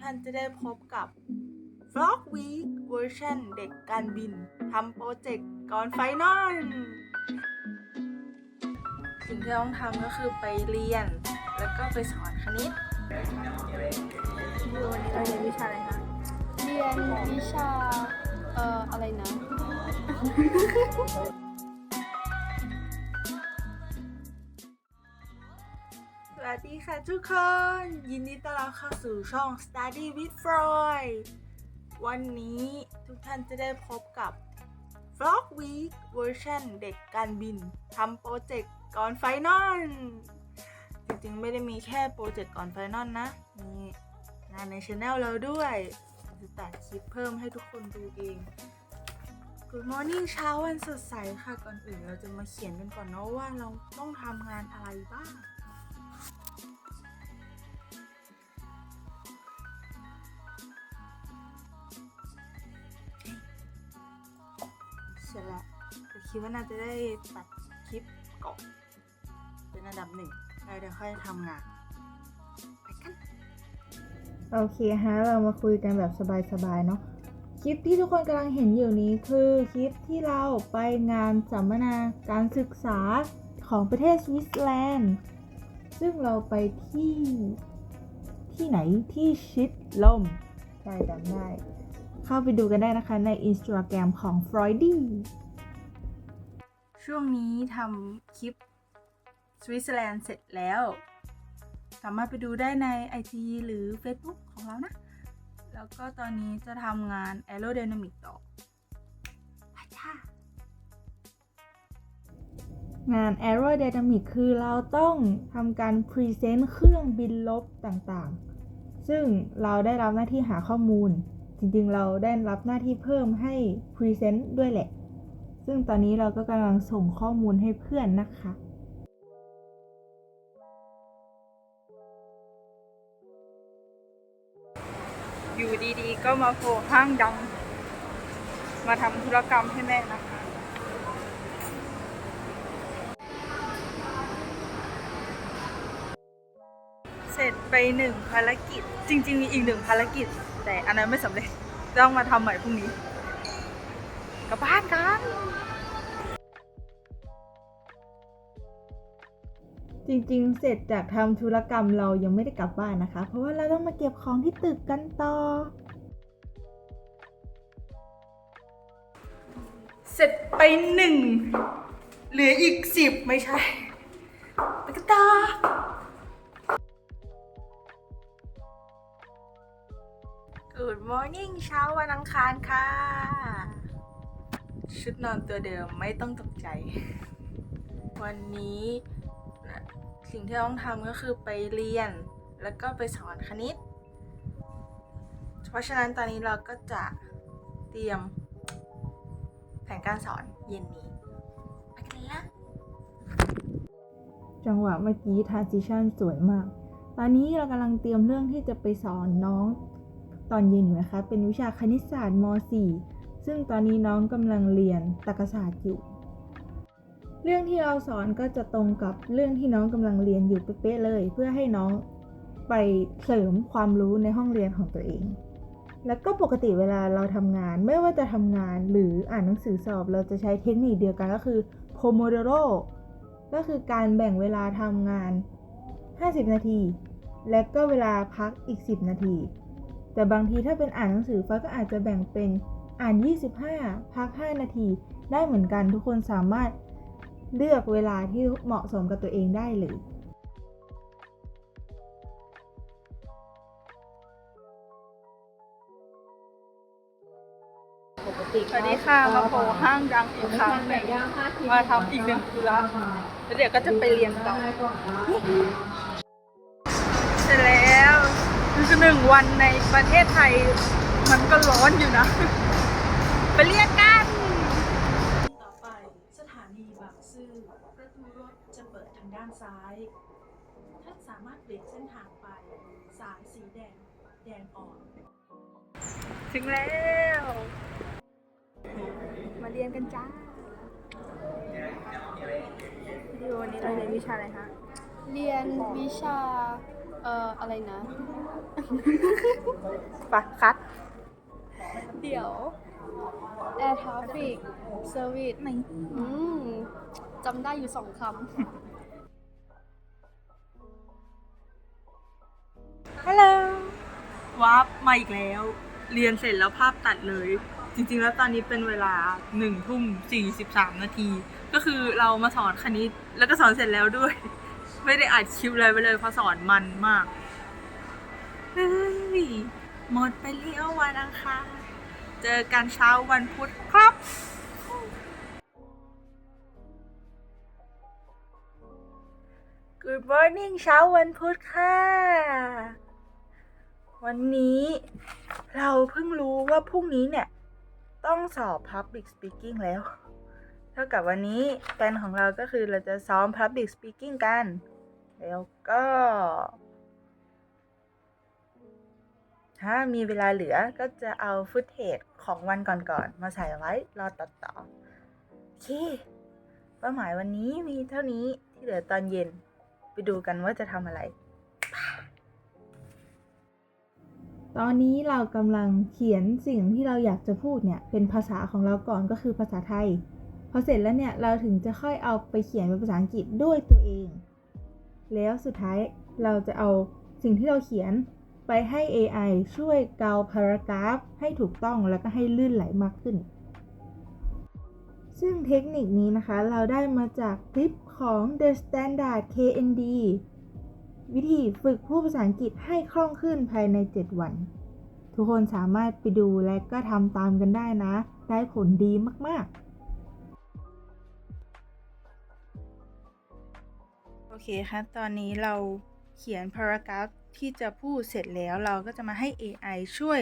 ท่านจะได้พบกับ Vlog Week เวอร์ชันเด็กการบินทำโปรเจกต์ก่อนไฟนอลสิ่งที่ต้องทำก็คือไปเรียน แล้วก็ไปสอนคณิตวันนี้เราเรียนวิชาอะไรคะ เรียนวิชา เอ่อ อะไรนะ วัสดีค่ะทุกคน ยินดีต้อนรับเข้าสู่ช่อง Study with Freud วันนี้ทุกท่านจะได้พบกับ Vlog Week เวอร์ชันเด็กการบินทำโปรเจกต์ก่อนไฟนอลจริงๆ ไม่ได้มีแค่โปรเจกต์ก่อนไฟนอลนะ มีงานในช anel เราด้วยจะตัดคลิปเพิ่มให้ทุกคนดูเอง Good morning เช้าวันสดใสค่ะ ก่อนอื่นเราจะมาเขียนกันก่อนเนาะว่าเราต้องทำงานอะไรบ้าง คิดว่าน่าจะได้ตัดคลิปก่อนเป็นอันดับหนึ่งแล้วเดี๋ยวค่อยทำงานไปกันโอเคฮะเรามาคุยกันแบบสบายๆเนาะคลิปที่ทุกคนกำลังเห็นอยู่นี้คือคลิปที่เราไปงานสัมมนาการศึกษาของประเทศสวิตเซอร์แลนด์ ซึ่งเราไปที่ที่ไหนที่ชิดลมใช่จำได้ เข้าไปดูกันได้นะคะใน Instagram ของ f r o i d y ช่วงนี้ทำคลิปสวิตเซอร์แลนด์เสร็จแล้ว สามารถไปดูได้ใน IG หรือ Facebook ของเรานะ แล้วก็ตอนนี้จะทำงาน Aerodynamic ต่อไปค่ะงาน Aerodynamic คือเราต้องทำการพรีเซนต์เครื่องบินลบต่างๆ ซึ่งเราได้รับหน้าที่หาข้อมูล จริงๆ เราได้รับหน้าที่เพิ่มให้พรีเซนต์ด้วยแหละ ซึ่งตอนนี้เราก็กำลังส่งข้อมูลให้เพื่อนนะคะอยู่ดีๆ ก็มาโผล่ห้างดัง มาทำธุรกรรมให้แม่นะคะ เสร็จไปหนึ่งภารกิจ จริง ๆ มีอีกหนึ่งภารกิจ แต่อันนั้นไม่สำเร็จ ต้องมาทำใหม่พรุ่งนี้ กลับบ้านกัน จริงๆ เสร็จจากทำธุรกรรมเรายังไม่ได้กลับบ้านนะคะ เพราะว่าเราต้องมาเก็บของที่ตึกกันต่อ เสร็จไปหนึ่งเหลืออีกสิบไม่ใช่ไปกันต่อ Good morning เช้าวันอังคารค่ะ ชุดนอนตัวเดิมไม่ต้องตกใจ วันนี้นะสิ่งที่ต้องทำก็คือไปเรียนแล้วก็ไปสอนคณิต เพราะฉะนั้นตอนนี้เราก็จะเตรียมแผนการสอนเย็นนี้ไปกันเลยนะจังหวะเมื่อกี้ transition สวยมาก ตอนนี้เรากำลังเตรียมเรื่องที่จะไปสอนน้องตอนเย็นอยู่นะคะ เป็นวิชาคณิตศาสตร์ม .4 ซึ่งตอนนี้น้องกำลังเรียนตรรกศาสตร์อยู่ เรื่องที่เราสอนก็จะตรงกับเรื่องที่น้องกำลังเรียนอยู่เป๊ะเลย เพื่อให้น้องไปเสริมความรู้ในห้องเรียนของตัวเอง แล้วก็ปกติเวลาเราทำงานไม่ว่าจะทำงานหรืออ่านหนังสือสอบ เราจะใช้เทคนิคเดียวกันก็คือ Pomodoro ก็คือการแบ่งเวลาทำงาน 50 นาที และก็เวลาพักอีก 10 นาที แต่บางทีถ้าเป็นอ่านหนังสือฟ้าก็อาจจะแบ่งเป็น อ่าน 25 พัก 5 นาที ได้เหมือนกันทุกคนสามารถเลือกเวลาที่เหมาะสมกับตัวเองได้เลยสวัสดีค่ะมาโผล่ห้างดังอีกครั้งหนึ่งมาทำอีกหนึ่งธุระแล้วเดี๋ยวก็จะไปเรียนต่อเสร็จแล้วคือหนึ่งวันในประเทศไทยมันก็ร้อนอยู่นะ ไปเรียนกัน ต่อไปสถานีบางซื่อประตูรถจะเปิดทางด้านซ้าย ท่านสามารถเปลี่ยนเส้นทางไป สายสีแดง แดงอ่อน ถึงแล้ว มาเรียนกันจ้าวิดีโอนี้เราเรียนวิชาอะไรคะ เรียนวิชา เอ่อ อะไรนะ ปะคัด เดี๋ยว Air Traffic Service ไหนอืมจำได้อยู่สองคฮัลโหลวับมาอีกแล้ว เรียนเสร็จแล้วภาพตัดเลย จริงๆแล้วตอนนี้เป็นเวลาหนึ่งทุ่มสี่สิบสามนาที ก็คือเรามาสอนคณิต แล้วก็สอนเสร็จแล้วด้วย ไม่ได้อัดคลิปอะไรไปเลยเพราะสอนมันมาก เฮ้ย หมดไปเลี้ยววันอังคาร เจอกันเช้าวันพุธครับ Good morning เช้าวันพุธค่ะ วันนี้เราเพิ่งรู้ว่าพรุ่งนี้เนี่ย ต้องสอบ Public Speaking แล้ว เท่ากับวันนี้แผนของเราก็คือเราจะซ้อม Public Speaking กัน แล้วก็ ถ้ามีเวลาเหลือก็จะเอาฟุตเทจของวันก่อนๆมาใส่ไว้รอตัดต่อโอเคเป้าหมายวันนี้มีเท่านี้ที่เหลือตอนเย็น ไปดูกันว่าจะทำอะไร ตอนนี้เรากำลังเขียนสิ่งที่เราอยากจะพูดเนี่ยเป็นภาษาของเราก่อนก็คือภาษาไทย พอเสร็จแล้วเนี่ยเราถึงจะค่อยเอาไปเขียนเป็นภาษาอังกฤษด้วยตัวเอง แล้วสุดท้ายเราจะเอาสิ่งที่เราเขียน ไปให้ AI ช่วยเกาพารากราฟให้ถูกต้องแล้วก็ให้ลื่นไหลมากขึ้น ซึ่งเทคนิคนี้นะคะเราได้มาจากคลิปของ The Standard KND วิธีฝึกพูดภาษาอังกฤษให้คล่องขึ้นภายใน 7 วัน ทุกคนสามารถไปดูและก็ทำตามกันได้นะ ได้ผลดีมากโอเคค่ะ ตอนนี้เราเขียน paragraph ที่จะพูดเสร็จแล้วเราก็จะมาให้ AI ช่วย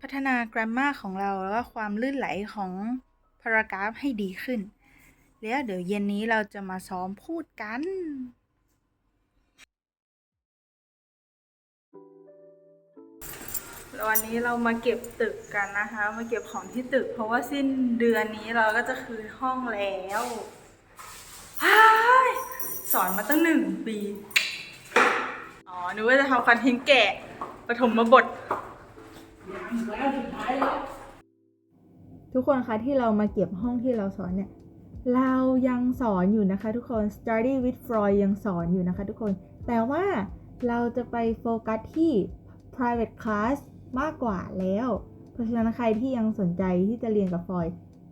พัฒนา grammar ของเรา แล้วก็ความลื่นไหลของ paragraph ให้ดีขึ้น แล้วเดี๋ยวเย็นนี้เราจะมาซ้อมพูดกันวันนี้เรามาเก็บตึกกันนะคะ มาเก็บของที่ตึก เพราะว่าสิ้นเดือนนี้เราก็จะคืนห้องแล้วสอนมาตั้งหนึ่งปี อ๋อนึกว่าจะทำคอนเทนต์แกะปฐมบท ทุกคนคะที่เรามาเก็บห้องที่เราสอนเนี่ย เรายังสอนอยู่นะคะทุกคน Study with Freud ยังสอนอยู่นะคะทุกคน แต่ว่าเราจะไปโฟกัสที่ private class มากกว่าแล้ว เพราะฉะนั้นใครที่ยังสนใจที่จะเรียนกับฟอย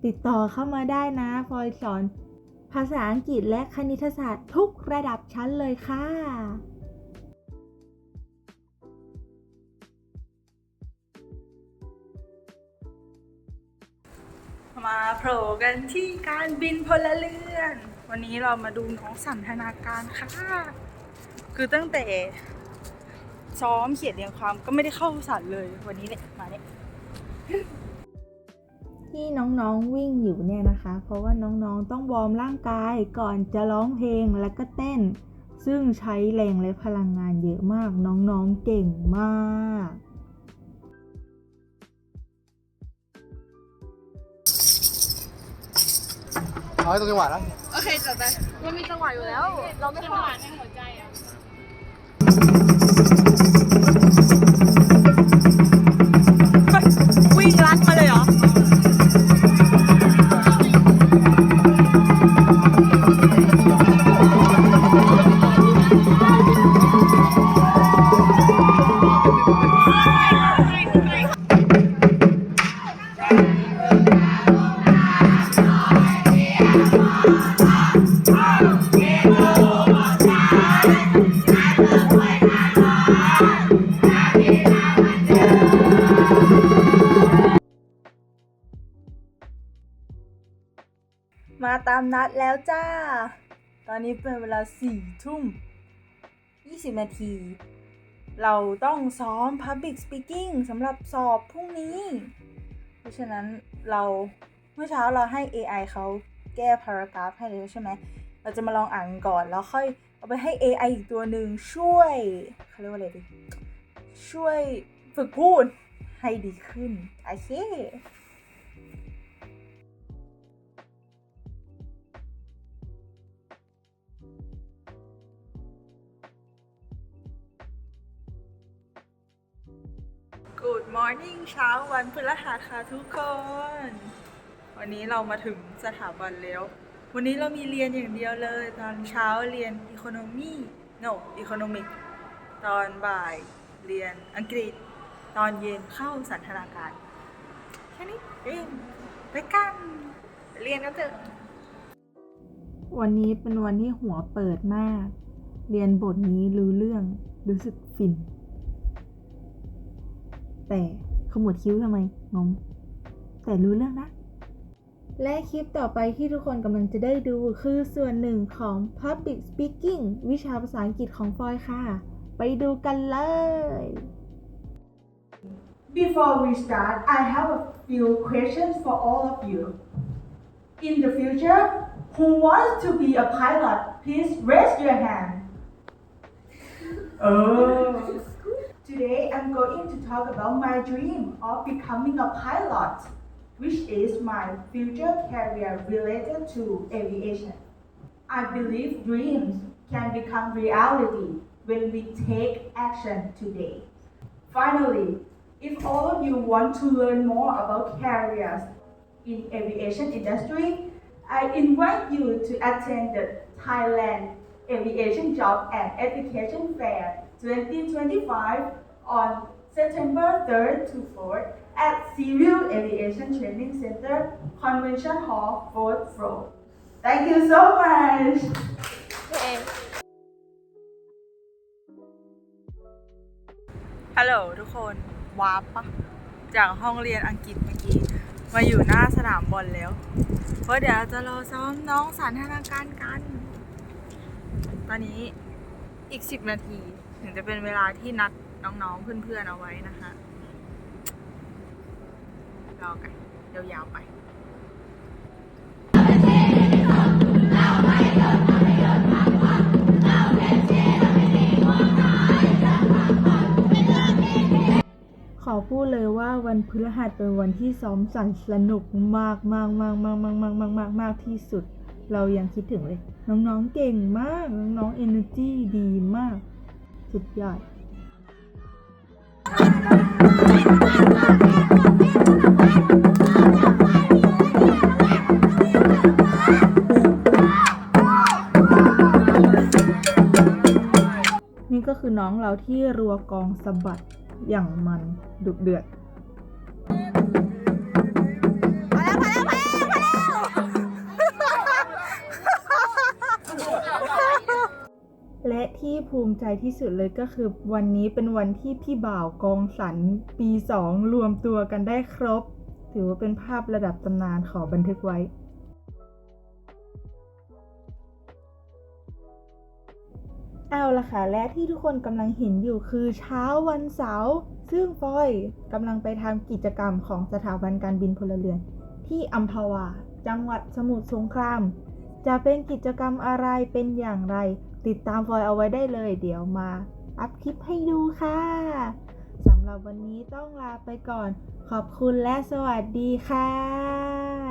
ติดต่อเข้ามาได้นะฟอยสอนภาษาอังกฤษและคณิตศาสตร์ทุกระดับชั้นเลยค่ะ มาโผล่กันที่การบินพลเรือน วันนี้เรามาดูน้องสันทนาการค่ะ คือตั้งแต่ ซ้อมเขียนเรียงความก็ไม่ได้เข้าสันเลยวันนี้เนี่ยมาเนี่ยที่น้องๆวิ่งอยู่เนี่ยนะคะ เพราะว่าน้องๆต้องวอร์มร่างกายก่อนจะร้องเพลงแล้วก็เต้น ซึ่งใช้แรงและพลังงานเยอะมากน้องๆเก่งมาก เอาให้ตรงจังหวะแล้วำโอเคจัดไปมันมีจังหวะอยู่แล้ว เราไม่จังหวะในหัวใจ มาตามนัดแล้วจ้า ตอนนี้เป็นเวลาสี่ทุ่มยี่สิบนาที เราต้องซ้อม Public Speaking สำหรับสอบพรุ่งนี้ เพราะฉะนั้นเราเมื่อเช้าเราให้ AI เขา แก้พารากราฟให้เลยใช่ไหม เราจะมาลองอ่านก่อนแล้วค่อยเอาไปให้ AI อีกตัวหนึ่งช่วยเขาเรียกว่าอะไรดีช่วยฝึกพูดให้ดีขึ้น โอเคกูดมอร์นิ่งเช้าวันพฤหัสค่ะทุกคน วันนี้เรามาถึงสถาบันแล้ว วันนี้เรามีเรียนอย่างเดียวเลย ตอนเช้าเรียน economy no economic ตอนบ่ายเรียนอังกฤษ ตอนเย็นเข้าสันทนาการ แค่นี้เองไปกันเรียนกันเถอะวันนี้เป็นวันที่หัวเปิดมาก เรียนบทนี้รู้เรื่องรู้สึกฟิน แต่ขมวดคิ้วทำไมงงแต่รู้เรื่องนะ และคลิปต่อไปที่ทุกคนกำลังจะได้ดูคือส่วนหนึ่งของ Public Speaking วิชาภาษาอังกฤษของฟอยค่ะ ไปดูกันเลย Before we start, I have a few questions for all of you. In the future, who wants to be a pilot? Please raise your hand. Oh. Today, I'm going to talk about my dream of becoming a pilot, which is my future career related to aviation. I believe dreams can become reality when we take action today. Finally, if all of you want to learn more about careers in aviation industry, I invite you to attend the Thailand Aviation Job and Education Fair 2025 on September 3rd to 4th at Civil Aviation Training Center, Convention Hall, 4th floor. Thank you so much! ฮัลโหลทุกคนวาร์ปปะจากห้องเรียนอังกฤษเมื่อกี้ มาอยู่หน้าสนามบอลแล้ว เพราะเดี๋ยวจะรอซ้อมน้องสันทนาการกัน ตอนนี้อีก 10 นาที ถึงจะเป็นเวลาที่นัดน้องๆเพื่อนๆเอาไว้นะคะ รอกันยาวๆไปขอพูดเลยว่าวันพฤหัสเป็นวันที่ซ้อมสั่นสนุกมากมากมากมากมากมากมากมากมากที่สุด เรายังคิดถึงเลย น้องๆเก่งมาก น้องๆ energy ดีมาก สุดยอด น้องเราที่รัวกองสะบัดอย่างมันดุเดือดและที่ภูมิใจที่สุดเลยก็คือวันนี้เป็นวันที่พี่บ่าวกองสันปีสองรวมตัวกันได้ครบ ถือว่าเป็นภาพระดับตำนานขอบันทึกไว้ เอาละค่ะ และที่ทุกคนกำลังเห็นอยู่คือเช้าวันเสาร์ซึ่งฟอยกำลังไปทำกิจกรรมของสถาบันการบินพลเรือน ที่อัมพวา จังหวัดสมุทรสงคราม จะเป็นกิจกรรมอะไรเป็นอย่างไร ติดตามฟอยเอาไว้ได้เลย เดี๋ยวมา อัพคลิปให้ดูค่ะสำหรับวันนี้ต้องลาไปก่อน ขอบคุณและสวัสดีค่ะ